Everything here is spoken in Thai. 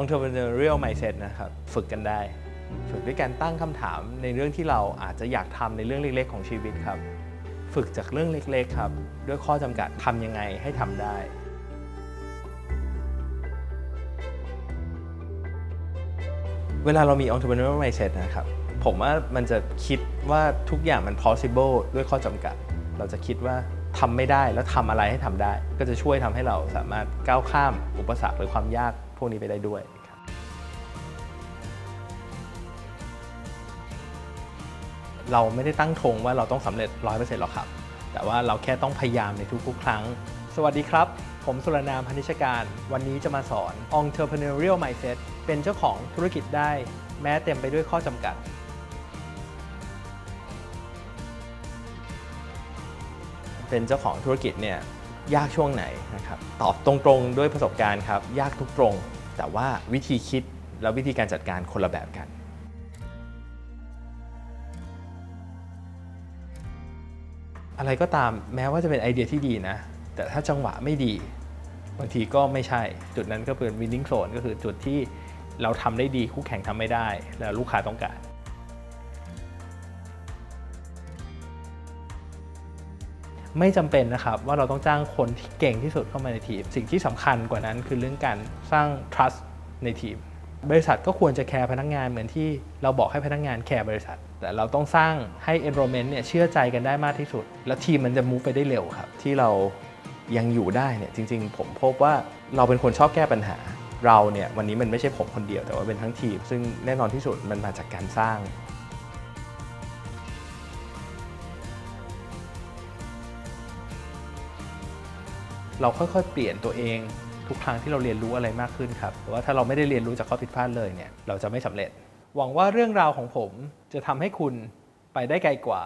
entrepreneurial mindset นะครับ ฝึกกันได้ ฝึกด้วยการตั้งคำถามในเรื่องที่เราอาจจะอยากทำในเรื่องเล็ก ๆ ของชีวิตครับ ฝึกจากเรื่องเล็ก ๆ ครับ ด้วยข้อจำกัดทำยังไงให้ทำได้เวลาเรามี entrepreneurial mindset นะครับ ผมว่ามันจะคิดว่าทุกอย่างมัน possible ด้วยข้อจำกัด เราจะคิดว่า ทำไม่ได้แล้วทำอะไรให้ทำได้ ก็จะช่วยทำให้เราสามารถก้าวข้ามอุปสรรคหรือความยากพวกนี้ไปได้ด้วยเราไม่ได้ตั้งธงว่าเราต้องสำเร็จ 100%หรอกครับ แต่ว่าเราแค่ต้องพยายามในทุกๆ ครั้ง สวัสดีครับ ผมสุรนามพนิชการ วันนี้จะมาสอน entrepreneurial mindset เป็นเจ้าของธุรกิจได้ แม้เต็มไปด้วยข้อจำกัด เป็นเจ้าของธุรกิจเนี่ยยากช่วงไหนนะครับตอบตรงๆด้วยประสบการณ์ครับ ยากทุกตรง แต่ว่าวิธีคิดและวิธีการจัดการคนละแบบกันอะไรก็ตามแม้ว่าจะเป็นไอเดียที่ดีนะ แต่ถ้าจังหวะไม่ดี บางทีก็ไม่ใช่ จุดนั้นก็เป็น winning zone ก็คือจุดที่เราทำได้ดีคู่แข่งทำไม่ได้ แล้วลูกค้าต้องการ ไม่จำเป็นนะครับว่าเราต้องจ้างคนที่เก่งที่สุดเข้ามาในทีม สิ่งที่สำคัญกว่านั้นคือเรื่องการสร้าง trust ในทีม บริษัทก็ควรจะแคร์พนักงานเหมือนที่เราบอกให้พนักงานแคร์บริษัท แต่เราต้องสร้างให้ enrollment เนี่ยเชื่อใจกันได้มากที่สุด แล้วทีมมันจะ move ไปได้เร็วครับ ที่เรายังอยู่ได้เนี่ยจริง ๆ ผมพบว่าเราเป็นคนชอบแก้ปัญหา เราเนี่ยวันนี้มันไม่ใช่ผมคนเดียวแต่ว่าเป็นทั้งทีม ซึ่งแน่นอนที่สุดมันมาจากการสร้าง เราค่อยๆ เปลี่ยนตัวเอง ทุกครั้งที่เราเรียนรู้อะไรมากขึ้นครับแต่ว่าถ้าเราไม่ได้เรียนรู้จากข้อผิดพลาดเลยเนี่ยเราจะไม่สำเร็จ หวังว่าเรื่องราวของผมจะทำให้คุณไปได้ไกลกว่า